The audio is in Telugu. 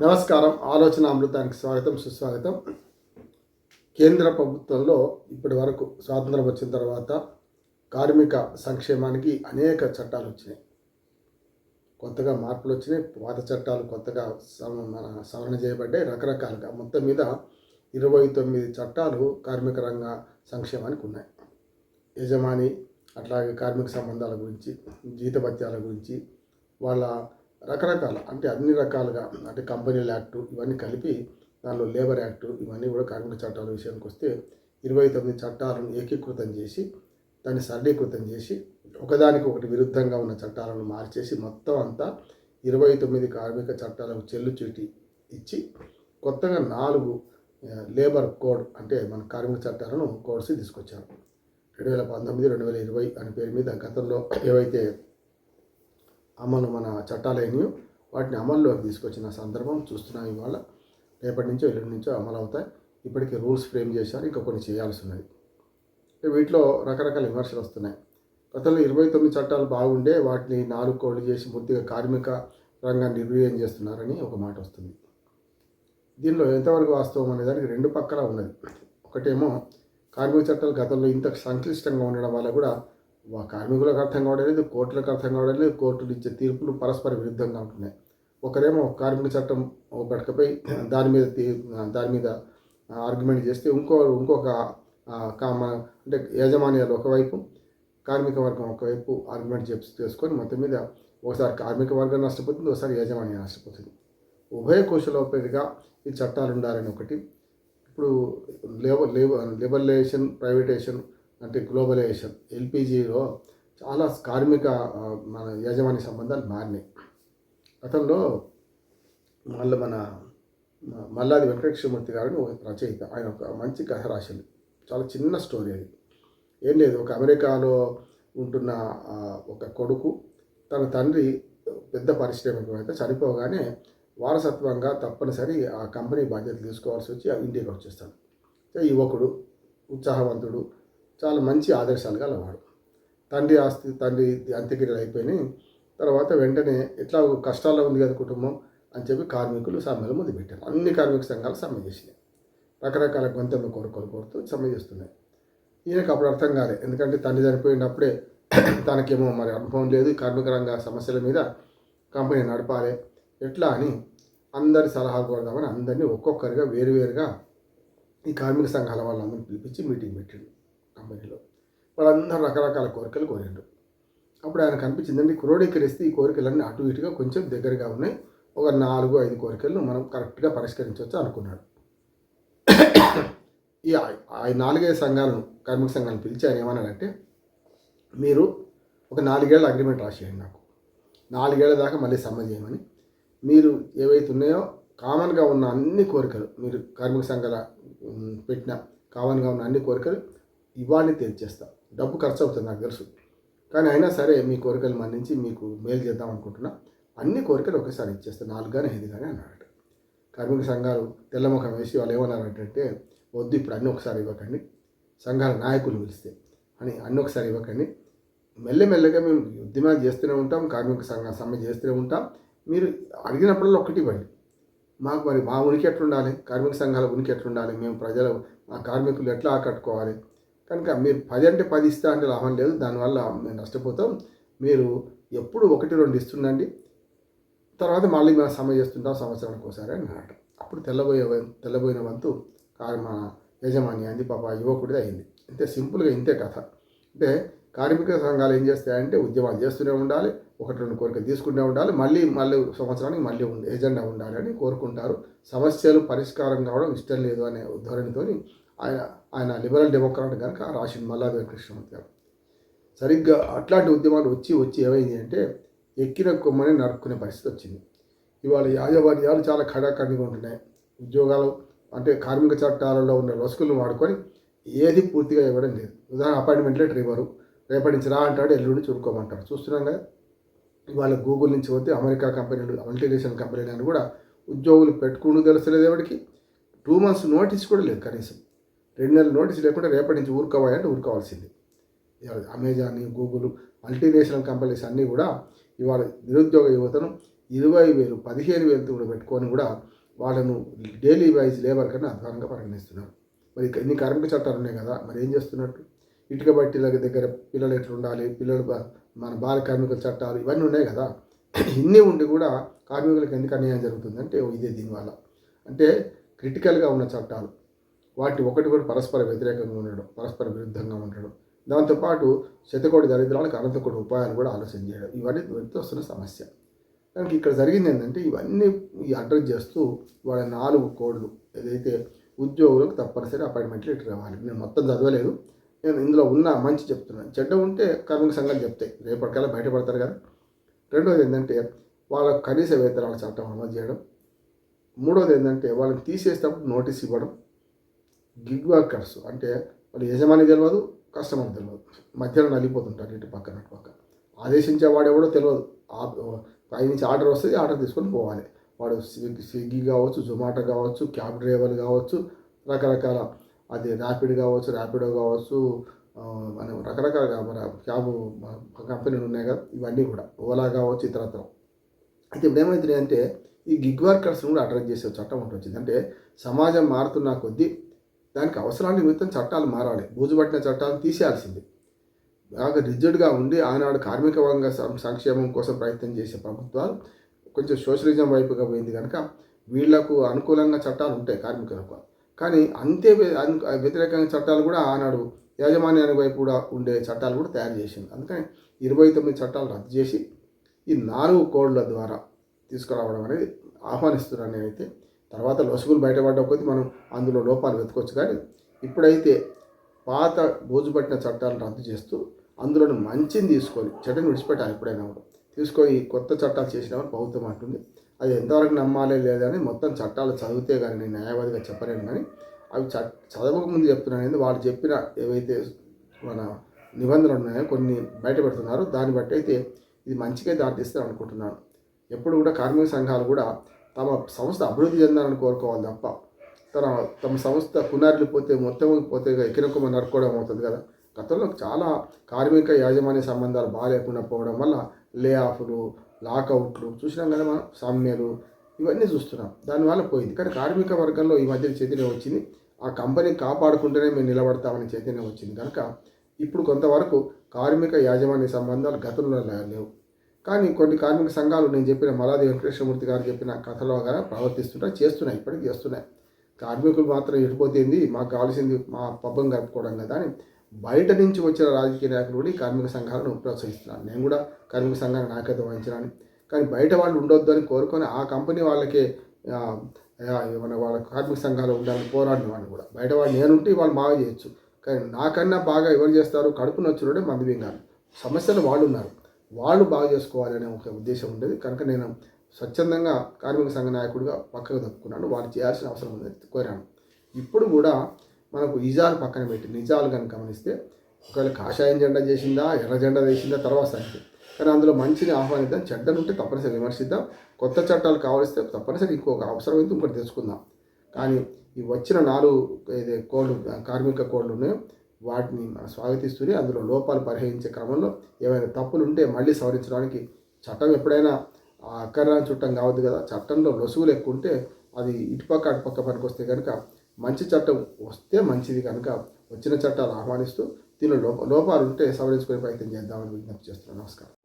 నమస్కారం. ఆలోచన అమృతానికి స్వాగతం సుస్వాగతం. కేంద్ర ప్రభుత్వంలో ఇప్పటి వరకు స్వాతంత్రం వచ్చిన తర్వాత కార్మిక సంక్షేమానికి అనేక చట్టాలు వచ్చినాయి. కొత్తగా మార్పులు వచ్చినాయి. పాత చట్టాలు కొత్తగా సవరణ మన సవరణ చేయబడ్డాయి. రకరకాలుగా మొత్తం మీద ఇరవై తొమ్మిది చట్టాలు కార్మిక రంగ సంక్షేమానికి ఉన్నాయి. యజమాని అట్లాగే కార్మిక సంబంధాల గురించి జీతభత్యాల గురించి వాళ్ళ రకరకాల అంటే అన్ని రకాలుగా అంటే కంపెనీల యాక్టు ఇవన్నీ కలిపి దానిలో లేబర్ యాక్టు ఇవన్నీ కూడా కార్మిక చట్టాల విషయానికి వస్తే ఇరవై తొమ్మిది చట్టాలను ఏకీకృతం చేసి దాన్ని సరళీకృతం చేసి ఒకదానికి ఒకటి విరుద్ధంగా ఉన్న చట్టాలను మార్చేసి మొత్తం అంతా ఇరవై తొమ్మిది కార్మిక చట్టాలకు చెల్లు చీటి ఇచ్చి కొత్తగా నాలుగు లేబర్ కోడ్ అంటే మన కార్మిక చట్టాలను కోడ్స్ తీసుకొచ్చారు. రెండు వేల పంతొమ్మిది రెండు వేల ఇరవై అనే పేరు మీద గతంలో ఏవైతే అమలు మన చట్టాలైనయో వాటిని అమల్లోకి తీసుకొచ్చిన సందర్భం చూస్తున్నాం ఇవాళ. రేపటి నుంచో ఎల్లుండి నుంచో అమలు అవుతాయి ఇప్పటికే రూల్స్ ఫ్రేమ్ చేశారు ఇంకా కొన్ని చేయాల్సి ఉన్నది వీటిలో రకరకాల విమర్శలు వస్తున్నాయి. గతంలో ఇరవై తొమ్మిది చట్టాలు బాగుండే వాటిని నాలుగు కోళ్ళు చేసి పూర్తిగా కార్మిక రంగాన్ని నిర్వీర్యం చేస్తున్నారని ఒక మాట వస్తుంది. దీనిలో ఎంతవరకు వాస్తవం అనే దానికి రెండు పక్కల ఉన్నది. ఒకటేమో కార్మిక చట్టాలు గతంలో ఇంత సంక్లిష్టంగా ఉండడం వల్ల కూడా కార్మికులకు అర్థం కావడం లేదు కోర్టులకు అర్థం కావడం లేదు కోర్టులు ఇచ్చే తీర్పులు పరస్పర విరుద్ధంగా ఉంటున్నాయి. ఒకరేమో కార్మిక చట్టం పట్టుకపోయి దాని మీద తీ- దాని మీద ఆర్గ్యుమెంట్ చేస్తే ఇంకో ఇంకొక కామ అంటే యాజమాన్యాలు ఒకవైపు కార్మిక వర్గం ఒకవైపు ఆర్గ్యుమెంట్ చేసి చేసుకొని మొత్తం మీద ఒకసారి కార్మిక వర్గం నష్టపోతుంది ఒకసారి యాజమాన్యం నష్టపోతుంది. ఉభయ కుశలోపేదిగా ఈ చట్టాలు ఉండాలని ఒకటి. ఇప్పుడు లేబర్ లేబర్ లిబరలైజేషన్ ప్రైవేటేషన్ అంటే గ్లోబలైజేషన్ ఎల్పిజిలో చాలా కార్మిక మన యజమాని సంబంధాలు మారినాయి. గతంలో మళ్ళీ మన మల్లాది వెంకటేశ్వరమూర్తి గారిని రచయిత ఆయన ఒక మంచి కథ రాసింది చాలా చిన్న స్టోరీ అది. ఏం లేదు ఒక అమెరికాలో ఉంటున్న ఒక కొడుకు తన తండ్రి పెద్ద పారిశ్రామికవేత్త చనిపోగానే వారసత్వంగా తప్పనిసరి ఆ కంపెనీ బాధ్యత తీసుకోవాల్సి వచ్చి ఇండియాకి వచ్చేస్తాడు. ఈ యువకుడు ఉత్సాహవంతుడు చాలా మంచి ఆదర్శాలు గలవాడు తండ్రి ఆస్తి తండ్రి అంత్యక్రియలు అయిపోయినాయి. తర్వాత వెంటనే ఎట్లా కష్టాల్లో ఉంది కదా కుటుంబం అని చెప్పి కార్మికులు సమ్మెలు పెట్టారు. అన్ని కార్మిక సంఘాలు సమ్మె చేసినాయి. రకరకాల గొంతెమ్మ కోరుకోలు కోరుతూ సమ్మె చేస్తున్నాయి. ఈయనకు అప్పుడు అర్థం కాలేదు ఎందుకంటే తండ్రి చనిపోయినప్పుడే తనకేమో మరి అనుభవం లేదు. కార్మిక రంగ సమస్యల మీద కంపెనీ నడపాలి. ఎట్లా అని అందరి సలహాలు కోరదామని అందరినీ ఒక్కొక్కరిగా వేరువేరుగా ఈ కార్మిక సంఘాల వాళ్ళందరినీ పిలిపించి మీటింగ్ పెట్టిండు. కంపెనీలో వాళ్ళందరూ రకరకాల కోరికలు కోరిండు అప్పుడు ఆయన కనిపించిందండి క్రోడీకరిస్తే ఈ కోరికలన్నీ అటు ఇటుగా కొంచెం దగ్గరగా ఉన్నాయి. ఒక నాలుగు ఐదు కోరికలను మనం కరెక్ట్గా పరిష్కరించవచ్చు అనుకున్నాడు. ఈ ఆ- నాలుగైదు సంఘాలను కార్మిక సంఘాలను పిలిచి ఆయన ఏమన్నాడంటే మీరు ఒక నాలుగేళ్ళ అగ్రిమెంట్ రాసేయండి నాకు. నాలుగేళ్ళ దాకా మళ్ళీ సమ్మె చేయమని. మీరు ఏవైతే ఉన్నాయో కామన్గా ఉన్న అన్ని కోరికలు మీరు కార్మిక సంఘాల పెట్టిన కామన్గా ఉన్న అన్ని కోరికలు ఇవాళని తీర్చేస్తా డబ్బు ఖర్చు అవుతుంది నాకు తెలుసు. కానీ అయినా సరే మీ కోరికలు మన్నించి మీకు మేలు చేద్దాం అనుకుంటున్నా. అన్ని కోరికలు ఒకేసారి ఇచ్చేస్తా. నాలుగు కానీ ఐదు కానీ అన్నాడు కార్మిక సంఘాలు తెల్లముఖం వేసి వాళ్ళు ఏమన్నారంటే వద్దు ఇప్పుడు అన్నీ ఒకసారి ఇవ్వకండి. సంఘాల నాయకులు పిలిస్తే అని అన్నీ ఒకసారి ఇవ్వకండి. మెల్లమెల్లగా మేము ఉద్యమాలు చేస్తూనే ఉంటాం కార్మిక సంఘ సమ్మె చేస్తూనే ఉంటాం. మీరు అడిగినప్పుడల్లా ఒకటి ఇవ్వండి. మాకు మరి మా ఉనికి ఎట్లుండాలి? కార్మిక సంఘాల ఉనికి ఎట్లుండాలి? మేము ప్రజలు మా కార్మికులు ఎట్లా ఆకట్టుకోవాలి? కనుక మీరు పది అంటే పది ఇస్తా అంటే లాభం లేదు. దానివల్ల మేము నష్టపోతాం. మీరు ఎప్పుడు ఒకటి రెండు ఇస్తుండండి. తర్వాత మళ్ళీ మేము సమ చేస్తుంటాం. సంవత్సరానికి ఒకసారి అని అన్నాడు అప్పుడు తెల్లబోయే తెల్లబోయిన వంతు కారు మన యజమాని అంది పాప యువకుడిది అయింది. ఇంతే సింపుల్గా ఇంతే కథ. అంటే కార్మిక సంఘాలు ఏం చేస్తాయంటే ఉద్యమాలు చేస్తూనే ఉండాలి. ఒకటి రెండు కోరికలు తీసుకుంటూనే ఉండాలి. మళ్ళీ మళ్ళీ సంవత్సరానికి మళ్ళీ ఉండి ఎజెండా ఉండాలి అని కోరుకుంటారు. సమస్యలు పరిష్కారం కావడం ఇష్టం లేదు అనే ధోరణితోని ఆయన ఆయన లిబరల్ డెమోక్రాట్ కనుక రాసింది మల్లాది కృష్ణమూర్తి గారు. సరిగ్గా అట్లాంటి ఉద్యమాలు వచ్చి వచ్చి ఏమైంది అంటే ఎక్కిన కొమ్మని నరుక్కునే పరిస్థితి వచ్చింది. ఇవాళ యాజవాద్యాలు చాలా కడాఖండిగా ఉంటున్నాయి. ఉద్యోగాలు అంటే కార్మిక చట్టాలలో ఉన్న లొసుకులను వాడుకొని ఏది పూర్తిగా ఇవ్వడం లేదు. ఉదాహరణ అపాయింట్మెంట్ లెటర్ ఇవ్వరు. రేపటి నుంచి రా అంటాడు ఎల్లుండి చూడుకోమంటారు చూస్తున్నాం కదా. ఇవాళ గూగుల్ నుంచి పోతే అమెరికా కంపెనీలు మల్టీనేషనల్ కంపెనీలు అని కూడా ఉద్యోగులు పెట్టుకుంటూ తెలుస్తలేదు ఎవరికి. టూ మంత్స్ నోటీస్ కూడా లేదు కనీసం. రెండు నెలల నోటీస్ లేకుండా రేపటి నుంచి ఊరుకోవాలంటే ఊరుకోవాల్సింది. అమెజాన్ గూగుల్ మల్టీనేషనల్ కంపెనీస్ అన్నీ కూడా ఇవాళ నిరుద్యోగ యువతను ఇరవై వేలు పదిహేను వేలతో కూడా పెట్టుకొని కూడా వాళ్ళను డైలీ వైజ్ లేబర్ కన్నా అధ్వానంగా పరిగణిస్తున్నారు. మరి ఇన్ని కార్మిక చట్టాలు ఉన్నాయి కదా మరి ఏం చేస్తున్నట్టు? ఇటుక బట్టీల దగ్గర పిల్లలు ఎట్లా ఉండాలి పిల్లలు బా- మన బాల కార్మికుల చట్టాలు ఇవన్నీ ఉన్నాయి కదా. ఇన్ని ఉండి కూడా కార్మికులకు ఎందుకు అన్యాయం జరుగుతుందంటే ఇదే దీనివల్ల. అంటే క్రిటికల్గా ఉన్న చట్టాలు. వాటి ఒకటి కూడా పరస్పర వ్యతిరేకంగా ఉండడం పరస్పర విరుద్ధంగా ఉండడం. దాంతోపాటు శతకోటి దరిద్రాలకు అనంతకోటి ఉపాయాలు కూడా ఆలోచన చేయడం. ఇవన్నీ వీటితో వస్తున్న సమస్య. దానికి ఇక్కడ జరిగింది ఏంటంటే ఇవన్నీ అడ్రస్ చేస్తూ వాళ్ళ నాలుగు కోడ్లు ఏదైతే ఉద్యోగులకు తప్పనిసరి అపాయింట్మెంట్లు ఇటు రావాలి. నేను మొత్తం చదవలేదు. నేను ఇందులో ఉన్న మంచి చెప్తున్నాను. చెడ్డ ఉంటే కార్మిక సంఘాలు చెప్తాయి. రేపటికల్లా బయటపడతారు కదా. రెండోది ఏంటంటే వాళ్ళ కనీస వేతనాల చట్టం అమలు చేయడం. మూడోది ఏంటంటే వాళ్ళని తీసేసేటప్పుడు నోటీస్ ఇవ్వడం. గిగ్ వర్కర్స్ అంటే వాళ్ళు యజమాని తెలియదు కస్టమర్ తెలియదు మధ్యలో నలిగిపోతుంటారు ఇటు పక్కన అటు పక్క. ఆదేశించే ఎవడో తెలియదు పై నుంచి ఆర్డర్ వస్తుంది ఆర్డర్ తీసుకొని పోవాలి. వాడు స్విగ్గీ స్విగ్గీ కావచ్చు జొమాటో కావచ్చు క్యాబ్ డ్రైవర్ కావచ్చు రకరకాల అది ర్యాపిడ్ కావచ్చు ర్యాపిడో కావచ్చు మన రకరకాల మన క్యాబ్ కంపెనీలు ఉన్నాయి కదా ఇవన్నీ కూడా. ఓలా కావచ్చు ఇతరత్రం. అయితే ఇప్పుడు ఏమవుతున్నాయి అంటే ఈ గిగ్ వర్కర్స్ని కూడా అడ్రస్ చేసే చట్టం ఒకటి వచ్చింది. అంటే సమాజం మారుతున్న కొద్దీ దానికి అవసరాన్ని నిమిత్తం చట్టాలు మారాలి. బూజుపట్టిన చట్టాలు తీసేయాల్సింది. బాగా రిజిడ్గా ఉండి ఆనాడు కార్మిక వర్గ సంక్షేమం కోసం ప్రయత్నం చేసే ప్రభుత్వాలు కొంచెం సోషలిజం వైపుగా పోయింది కనుక వీళ్ళకు అనుకూలంగా చట్టాలు ఉంటాయి కార్మికులకు. కానీ అంతే వ్యతిరేకంగా చట్టాలు కూడా ఆనాడు యాజమాన్యానికి వైపు కూడా ఉండే చట్టాలు కూడా తయారు చేసింది. అందుకని ఇరవై తొమ్మిది చట్టాలు రద్దు చేసి ఈ నాలుగు కోడ్ల ద్వారా తీసుకురావడం అనేది ఆహ్వానిస్తున్నాను నేనైతే. తర్వాత లొసుగులు బయటపడ్డ కొద్దీ మనం అందులో లోపాలు వెతుకోవచ్చు కానీ ఇప్పుడైతే పాత బోజుపట్టిన చట్టాలను రద్దు చేస్తూ అందులో మంచిని తీసుకొని చెడ్డని విడిచిపెట్టాలి ఎప్పుడైనా కూడా. తీసుకొని కొత్త చట్టాలు చేసినామని ప్రభుత్వం అంటుంది. అది ఎంతవరకు నమ్మాలే లేదని మొత్తం చట్టాలు చదివితే కానీ నేను న్యాయవాదిగా చెప్పలేను. కానీ అవి చ చదవక ముందు చెప్తున్నాను వాళ్ళు చెప్పిన ఏవైతే మన నిబంధనలు ఉన్నాయో కొన్ని బయట పెడుతున్నారు. దాన్ని బట్టి అయితే ఇది మంచిగా దారితీస్తారు అనుకుంటున్నాను ఎప్పుడు కూడా కార్మిక సంఘాలు కూడా తమ సంస్థ అభివృద్ధి చెందాలని కోరుకోవాలి తప్ప తన తమ సంస్థ పునర్లిపోతే మొత్తం పోతే ఎకినొక్క నరుకోవడం అవుతుంది కదా. గతంలో చాలా కార్మిక యాజమాన్య సంబంధాలు బాగాలేకుండా పోవడం వల్ల లే ఆఫ్లు లాకౌట్లు చూసినాం కదా మనం సమ్మెలు ఇవన్నీ చూస్తున్నాం. దానివల్ల పోయింది. కానీ కార్మిక వర్గంలో ఈ మధ్య చైతన్యం వచ్చింది. ఆ కంపెనీ కాపాడుకుంటేనే మేము నిలబడతామని చైతన్యం వచ్చింది. కనుక ఇప్పుడు కొంతవరకు కార్మిక యాజమాన్య సంబంధాలు గతంలో లేవు. కానీ కొన్ని కార్మిక సంఘాలు నేను చెప్పిన మలాది వెంకటేశ్వరమూర్తి గారు చెప్పిన కథలో గారా ప్రవర్తిస్తుంటే చేస్తున్నాయి ఇప్పటికీ చేస్తున్నాయి. కార్మికులు మాత్రం ఎడిపోతుంది మాకు కావాల్సింది మా పబ్బం గడుపుకోవడం కదా అని బయట నుంచి వచ్చిన రాజకీయ నాయకులు కూడా కార్మిక సంఘాలను ప్రోత్సహిస్తున్నాను నేను కూడా కార్మిక సంఘాన్ని నాయకత్వం వహించినాను కానీ బయట వాళ్ళు ఉండొద్దు అని కోరుకొని ఆ కంపెనీ వాళ్ళకే ఆ, మన వాళ్ళ కార్మిక సంఘాలు ఉండాలని పోరాడిన వాళ్ళు కూడా. బయట వాళ్ళు నేనుంటే వాళ్ళు బాగా చేయొచ్చు. కానీ నాకన్నా బాగా ఎవరు చేస్తారు? కడుపు నచ్చుడే మంది వింగారు సమస్యలు వాళ్ళు ఉన్నారు. వాళ్ళు బాగా చేసుకోవాలనే ఒక ఉద్దేశం ఉండేది. కనుక నేను స్వచ్ఛందంగా కార్మిక సంఘ నాయకుడిగా పక్కకు తప్పుకున్నాను వాళ్ళు చేయాల్సిన అవసరం ఉందని కోరాను. ఇప్పుడు కూడా మనకు నిజాలు పక్కన పెట్టి నిజాలు కనుక గమనిస్తే ఒకవేళ కాషాయం జెండా చేసిందా ఎర్ర జెండా చేసిందా తర్వాత సంగతి కానీ అందులో మంచిని ఆహ్వానిద్దాం చెడ్డను ఉంటే తప్పనిసరి విమర్శిద్దాం. కొత్త చట్టాలు కావలిస్తే తప్పనిసరి ఇంకొక అవసరం అయితే ఇంకోటి తెచ్చుకుందాం కానీ ఈ వచ్చిన నాలుగు ఇది కోడ్లు కార్మిక కోడ్లు ఉన్నాయో వాటిని మనం స్వాగతిస్తూనే అందులో లోపాలు పరిహరించే క్రమంలో ఏమైనా తప్పులు ఉంటే మళ్ళీ సవరించడానికి చట్టం ఎప్పుడైనా అక్కర్రాని చుట్టం కావద్దు కదా. చట్టంలో లొసుగులు ఎక్కువ ఉంటే అది ఇటుపక్క అటుపక్క పనికి వస్తే కనుక మంచి చట్టం వస్తే మంచిది కనుక వచ్చిన చట్టాలు ఆహ్వానిస్తూ దీనిలో లోపాలు ఉంటే సవరించుకునే ప్రయత్నం చేద్దామని విజ్ఞప్తి చేస్తున్నాను. నమస్కారం.